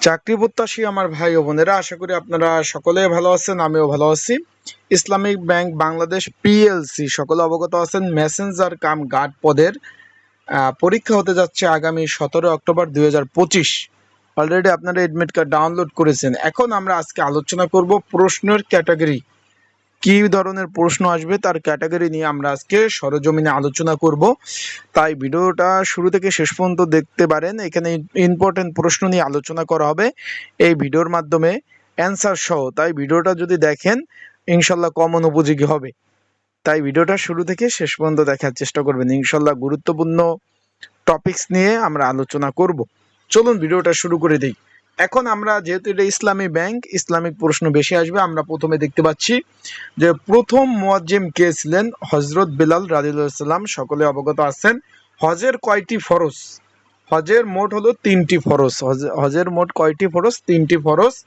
চাকরি প্রত্যাশী আমার ভাই ও বোনেরা, আশা করি আপনারা সকলে ভালো আছেন, আমিও ভালো আছি। ইসলামিক ব্যাংক বাংলাদেশ পিএলসি সকলে অবগত আছেন, মেসেঞ্জার কাম গার্ড পদের পরীক্ষা হতে যাচ্ছে আগামী সতেরো অক্টোবর দুই হাজার পঁচিশ। অলরেডি আপনারা এডমিট কার্ড ডাউনলোড করেছেন। এখন আমরা আজকে আলোচনা করব প্রশ্নের ক্যাটাগরি কি ধরনের প্রশ্ন আসবে তার ক্যাটাগরি নিয়ে আমরা আজকে সরজমিনে আলোচনা করব। তাই ভিডিওটা শুরু থেকে শেষ পর্যন্ত দেখতে পারেন। এখানে ইম্পর্টেন্ট প্রশ্ন নিয়ে আলোচনা করা হবে। এই ভিডিওর মাধ্যমে অ্যান্সার সহ। তাই ভিডিওটা যদি দেখেন, ইনশাল্লাহ কমন উপযোগী হবে। তাই ভিডিওটা শুরু থেকে শেষ পর্যন্ত দেখার চেষ্টা করবেন। ইনশাল্লাহ গুরুত্বপূর্ণ টপিকস নিয়ে আমরা আলোচনা করব। চলুন ভিডিওটা শুরু করে দিই। এখন আমরা, যেহেতু এটা ইসলামী ব্যাংক, ইসলামিক প্রশ্ন বেশি আসবে, আমরা প্রথমে দেখতে পাচ্ছি যে প্রথম মুয়াজ্জিম কে ছিলেন? হজরত বিলাল রাদিউল্লাহাম সকলে অবগত আছেন। হজের কয়টি ফরজ? হজের মোট হলো তিনটি হজ- হজের মোট কয়টি ফরজ? তিনটি ফরজ।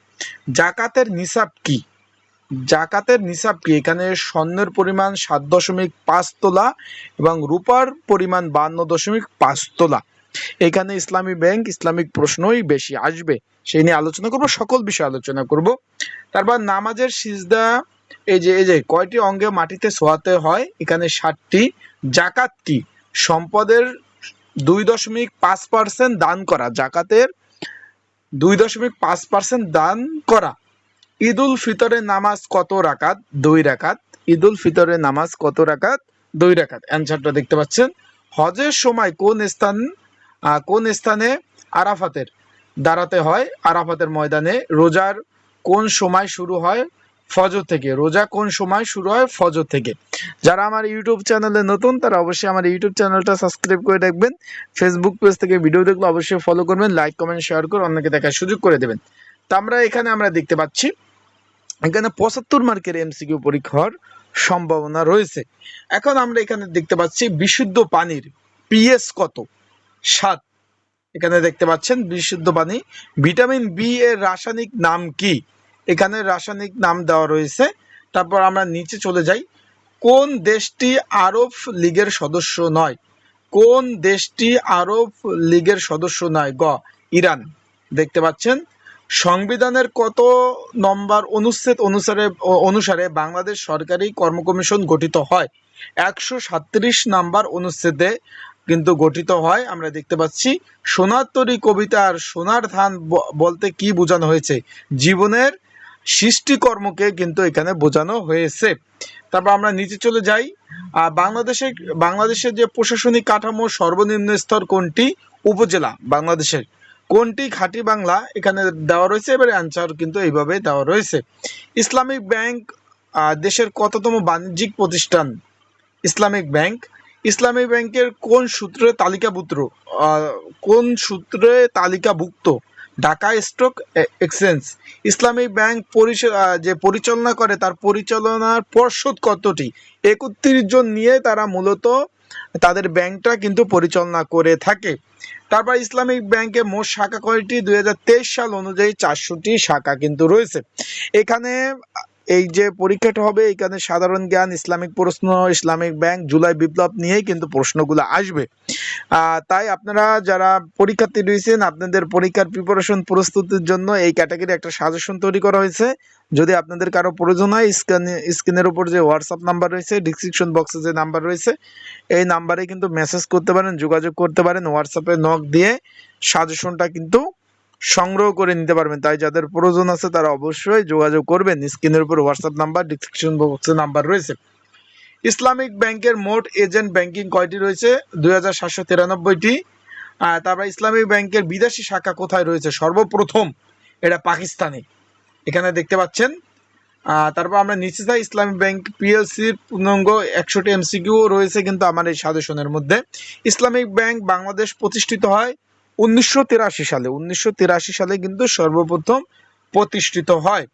জাকাতের নিসাব কি? জাকাতের নিসাব কি? এখানে স্বর্ণের পরিমাণ সাত দশমিক পাঁচ তোলা এবং রূপার পরিমাণ বান্ন দশমিক পাঁচ তোলা। এখানে ইসলামী ব্যাংক ইসলামিক প্রশ্নই বেশি আসবে। সেই নিয়ে আলোচনা করব, সকল বিষয়ে আলোচনা করব। তারপর নামাজের সিজদা, এই যে এই যে, কয়টি অঙ্গে মাটিতে শোয়াতে হয়? এখানে ষাটটি। জাকাত কি? সম্পদের দুই দশমিক পাঁচ পার্সেন্ট দান করা। জাকাতের দুই দশমিক পাঁচ পার্সেন্ট দান করা। ঈদ উল ফিতরের নামাজ কত রাকাত? দুই রাকাত। ঈদ উল ফিতরের নামাজ কত রাকাত? দুই রাকাত। অ্যান্সারটা দেখতে পাচ্ছেন। হজের সময় কোন স্থান কোন স্থানে আরাফাতের? দাঁড়াতে হয় আরাফাতের ময়দানে। রোজার কোন সময় শুরু হয়? ফজর থেকে। রোজা কোন সময় শুরু হয়? ফজর থেকে। যারা আমার ইউটিউব চ্যানেলে নতুন, তারা অবশ্যই আমার ইউটিউব চ্যানেলটা সাবস্ক্রাইব করে রাখবেন। ফেসবুক পেজ থেকে ভিডিও দেখলে অবশ্যই ফলো করবেন লাইক কমেন্ট শেয়ার করে অন্যকে দেখার সুযোগ করে দেবেন। তা আমরা এখানে আমরা দেখতে পাচ্ছি, এখানে পঁচাত্তর মার্কের এমসিকিউ পরীক্ষার সম্ভাবনা রয়েছে। এখন আমরা এখানে দেখতে পাচ্ছি বিশুদ্ধ পানির পিএস কত? সাত। এখানে দেখতে পাচ্ছেন বিশুদ্ধ পানি। ভিটামিন বি এর রাসায়নিক নাম কি? এখানে রাসায়নিক নাম দেওয়া রয়েছে। তারপর আমরা নিচে চলে যাই। কোন দেশটি আরব লীগের সদস্য নয়? কোন দেশটি আরব লীগের সদস্য নয়? গ, ইরান। দেখতে পাচ্ছেন, সংবিধানের কত নম্বর অনুচ্ছেদ অনুসারে অনুসারে বাংলাদেশ সরকারি কর্ম কমিশন গঠিত হয়? একশো সাতত্রিশ নাম্বার অনুচ্ছেদে কিন্তু গঠিত হয়, আমরা দেখতে পাচ্ছি সোনার তরী কবিতার সোনার ধান বলতে কি বোঝানো হয়েছে? জীবনের সৃষ্টিকর্মকে কিন্তু এখানে বোঝানো হয়েছে। তারপর আমরা নিচে চলে যাই। বাংলাদেশে বাংলাদেশের যে প্রশাসনিক কাঠামো, সর্বনিম্ন স্তর কোনটি? উপজেলা বাংলাদেশের। কোনটি? খাঁটি বাংলা। এখানে দেওয়া রয়েছে, এবারে অ্যান্সার কিন্তু এইভাবে দেওয়া রয়েছে। ইসলামিক ব্যাংক দেশের কততম বাণিজ্যিক প্রতিষ্ঠান? ইসলামিক ব্যাংক ইসলামিক ব্যাংকের কোন সূত্রে তালিকাভুক্ত? কোন সূত্রে তালিকাভুক্ত? Dhaka stock exchange. Islamic bank যে পরিচালনা করে তার পরিচালনার পর্ষদ কতটি? একত্রিশ জন নিয়ে তারা মূলত তাদের ব্যাংকটা কিন্তু পরিচালনা করে থাকে। তারপর ইসলামিক ব্যাংকে মোট শাখা কয়টি? দুই হাজার তেইশ সাল অনুযায়ী চারশোটি শাখা কিন্তু রয়েছে। এখানে এই যে পরীক্ষাটা হবে, এখানে সাধারণ জ্ঞান, ইসলামিক প্রশ্ন, ইসলামিক ব্যাংক, জুলাই বিপ্লব নিয়েই কিন্তু প্রশ্নগুলো আসবে। তাই আপনারা যারা পরীক্ষার্থী রয়েছেন, আপনাদের পরীক্ষার প্রিপারেশন প্রস্তুতির জন্য এই ক্যাটাগরি একটা সাজেশন তৈরি করা হয়েছে। যদি আপনাদের কারও প্রয়োজন হয় স্ক্রিনে স্ক্রিনের উপর যে হোয়াটসঅ্যাপ নাম্বার রয়েছে ডিসক্রিপশন বক্সে যে নাম্বার রয়েছে, এই নাম্বারে কিন্তু মেসেজ করতে পারেন, যোগাযোগ করতে পারেন হোয়াটসঅ্যাপে নক দিয়ে সাজেশনটা কিন্তু সংগ্রহ করে নিতে পারবেন। তাই যাদের প্রয়োজন আছে তারা অবশ্যই যোগাযোগ করবেন। স্ক্রিনের উপর হোয়াটসঅ্যাপ নাম্বার ডিসক্রিপশন বক্সে নাম্বার রয়েছে। ইসলামিক ব্যাংকের মোট এজেন্ট ব্যাংকিং কয়টি রয়েছে? দুই হাজার সাতশো তিরানব্বইটি। তারপর ইসলামিক ব্যাংকের বিদেশি শাখা কোথায় রয়েছে? সর্বপ্রথম এটা পাকিস্তানে। এখানে দেখতে পাচ্ছেন। তারপর আমরা নিচে যাই। ইসলামিক ব্যাংক পিএলসির পূর্ণাঙ্গ একশোটি এমসিকিউ রয়েছে কিন্তু আমার এই সাজেশনের মধ্যে। ইসলামিক ব্যাংক বাংলাদেশ প্রতিষ্ঠিত হয় উনিশশো তিরাশি সালে, উনিশশো তিরাশি সালে কিন্তু সর্বপ্রথম প্রতিষ্ঠিত হয়।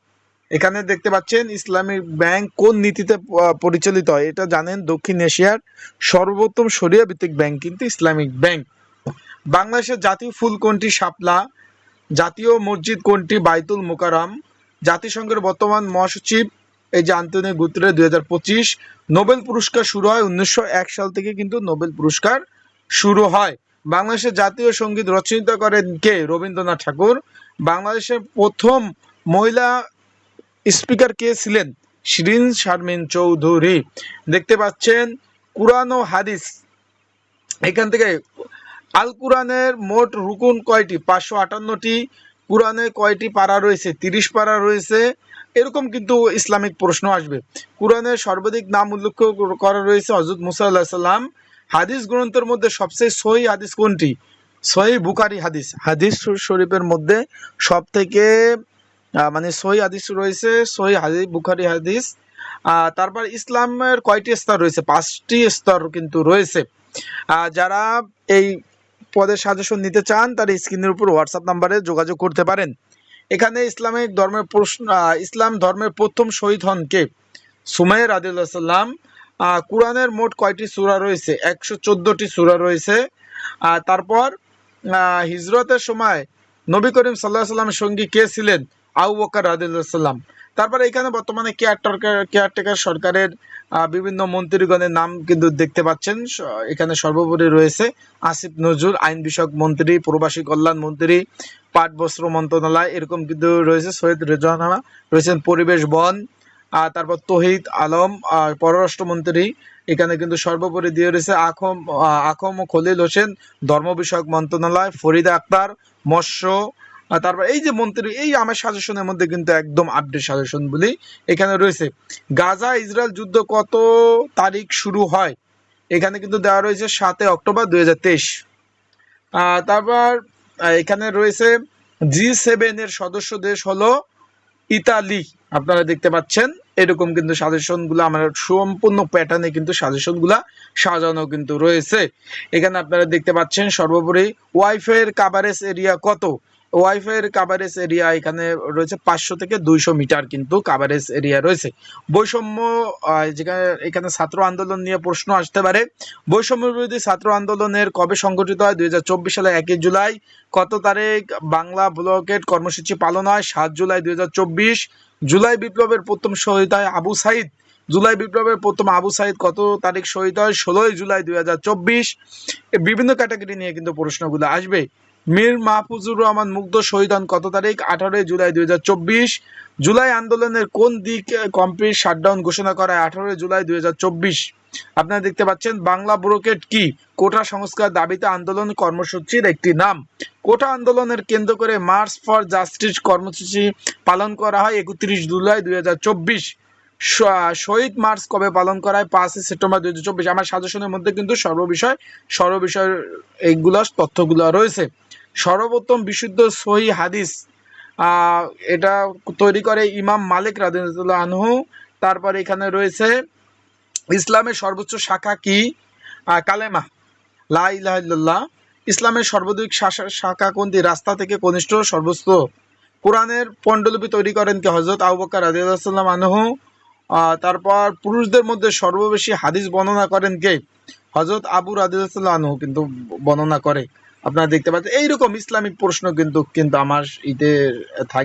এখানে দেখতে পাচ্ছেন ইসলামিক ব্যাংক কোন নীতিতে পরিচালিত হয়, এটা জানেন দক্ষিণ এশিয়ার সর্বোত্তম সরিয়া ভিত্তিক ব্যাংক কিন্তু ইসলামিক ব্যাংক। বাংলাদেশের জাতীয় ফুল কোনটি শাপলা, জাতীয় মসজিদ কোনটি বাইতুল মোকারম জাতিসংঘের বর্তমান মহাসচিব এই যে আন্তনিও গুতরে দুই নোবেল পুরস্কার শুরু হয় উনিশশো এক সাল থেকে কিন্তু নোবেল পুরস্কার শুরু হয়। বাংলাদেশের জাতীয় সংগীত রচয়িতা করেন কে? রবীন্দ্রনাথ ঠাকুর। বাংলাদেশের প্রথম মহিলা স্পিকার কে ছিলেন? শিরিন শারমিন চৌধুরী। দেখতে পাচ্ছেন কুরআন ও হাদিস। এখান থেকে আল কুরআনের মোট রুকুন কয়টি? পাঁচশো আটান্নটি। কুরআনে কয়টি পারা রয়েছে? তিরিশ পারা রয়েছে। এরকম কিন্তু ইসলামিক প্রশ্ন আসবে। কুরআনের সর্বাধিক নাম উল্লেখ করা রয়েছে হজরত মুসা আল্লাহ সাল্লাম হাদিস গ্রন্থের মধ্যে সবচেয়ে সহি হাদিস কোনটি? সহি বুখারি হাদিস। হাদিস শরীফের মধ্যে সব থেকে মানে সহি হাদিস রয়েছে, সহি হাদিস, বুখারি হাদিস। তারপর ইসলামের কয়টি স্তর রয়েছে? পাঁচটি স্তর কিন্তু রয়েছে। যারা এই পদের সাজেশন নিতে চান, তারা স্ক্রিনের উপর হোয়াটসঅ্যাপ নাম্বারে যোগাযোগ করতে পারেন। এখানে ইসলামিক ধর্মের প্রশ্ন ইসলাম ধর্মের প্রথম শহীদ হন কে? সুমাইর আদিল্লাহ সাল্লাম। কোরআনের মোট কয়টি সূরা রয়েছে? একশো চোদ্দটি সূরা রয়েছে। আর তারপর হিজরতের সময় নবী করিম সাল্লাহ সাল্লামের সঙ্গী কে ছিলেন? আউ বকর সাল্লাম। তারপরে এখানে বর্তমানে কেয়ারটেকার কেয়ারটেকার সরকারের বিভিন্ন মন্ত্রীগণের নাম কিন্তু দেখতে পাচ্ছেন। এখানে সর্বোপরি রয়েছে আসিফ নজরুল, আইন বিষয়ক মন্ত্রী, প্রবাসী কল্যাণ মন্ত্রী, পাট বস্ত্র মন্ত্রণালয়, এরকম কিন্তু রয়েছে। সৈয়দ রেজানা রয়েছেন পরিবেশ বন তারপর তহিদ আলম পররাষ্ট্রমন্ত্রী। এখানে কিন্তু সর্বোপরি দিয়ে রয়েছে আখম আখম খলিল হোসেন ধর্ম বিষয়ক মন্ত্রণালয়, ফরিদা আক্তার, মৎস্য। তারপর এই যে মন্ত্রী, এই আমার সাজেশনের মধ্যে কিন্তু একদম আপডেট সাজেশন বলি। এখানে রয়েছে, গাজা ইসরায়েল যুদ্ধ কত তারিখ শুরু হয়? এখানে কিন্তু দেওয়া রয়েছে সাতই অক্টোবর দুই হাজার তেইশ। তারপর এখানে রয়েছে, জি সেভেন এর সদস্য দেশ হলো ইতালি। আপনারা দেখতে পাচ্ছেন, এরকম কিন্তু সাজেশনগুলো আমার সম্পূর্ণ প্যাটার্নে কিন্তু সাজেশনগুলা সাজানো কিন্তু রয়েছে। এখানে আপনারা দেখতে পাচ্ছেন সর্বোপরি ওয়াইফাই এর কাভারেজ এরিয়া কত? ওয়াইফাই এর কাভারেজ এরিয়া এখানে রয়েছে পাঁচশো থেকে দুইশো মিটার কিন্তু কাভারেজ এরিয়া রয়েছে। বৈষম্য যেখানে, এখানে ছাত্র আন্দোলন নিয়ে প্রশ্ন আসতে পারে। বৈষম্য বিরোধী ছাত্র আন্দোলনের কবে সংগঠিত হয়? দুই সালে একই জুলাই। কত তারিখ? বাংলা ব্লকেট কর্মসূচি পালন হয় সাত জুলাই দুই হাজার চব্বিশ। জুলাই বিপ্লবের প্রথম শহীদ হয় আবু সাইদ। জুলাই বিপ্লবের প্রথম আবু সাইদ কত তারিখ শহীদ হয়? ষোলোই জুলাই দুই বিভিন্ন ক্যাটাগরি নিয়ে কিন্তু প্রশ্নগুলো আসবে। মীর মাহফুজুর রহমান মুগ্ধ শহীদ হন কত তারিখ? আঠারোই জুলাই দুই হাজার চব্বিশ। জুলাই আন্দোলনের কোন দিক কমপ্লিট শাটডাউন ঘোষণা করায় আঠারোই জুলাই দুই হাজার চব্বিশ। আপনারা দেখতে পাচ্ছেন, বাংলা ব্রোকেট কি? কোটা সংস্কার দাবিতে আন্দোলন কর্মসূচির একটি নাম। কোটা আন্দোলনের কেন্দ্র করে মার্চ ফর জাস্টিস কর্মসূচি পালন করা হয় একত্রিশ জুলাই দুই হাজার চব্বিশ। শহীদ মার্চ কবে পালন করা হয়? পাঁচই সেপ্টেম্বর দুই হাজার চব্বিশ। আমার সাজেশনের মধ্যে কিন্তু সর্ববিষয় সর্ববিষয় এইগুলো তথ্যগুলো রয়েছে। সর্বপ্রথম বিশুদ্ধ সহি হাদিস এটা তৈরি করে ইমাম মালিক রাদিয়াল্লাহু আনহু। তারপর এখানে রয়েছে, ইসলামের সর্বোচ্চ শাখা কি? কালেমা। লা ইসলামের সর্বাধিক শাখা- কোনটি? রাস্তা থেকে কনিষ্ঠ সর্বোচ্চ কোরআনের পণ্ডলিপি তৈরি করেন কি হজরত আবু বকর রাদিয়াল্লাহু আনহু। তারপর পুরুষদের মধ্যে সর্ববেশি হাদিস বর্ণনা করেন কে? হজরত আবু রাদিয়াল্লাহু আনহু কিন্তু বর্ণনা করে। আপনারা দেখতে পাচ্ছেন এইরকম ইসলামিক প্রশ্ন কিন্তু কিন্তু আমার ইতে থাকে।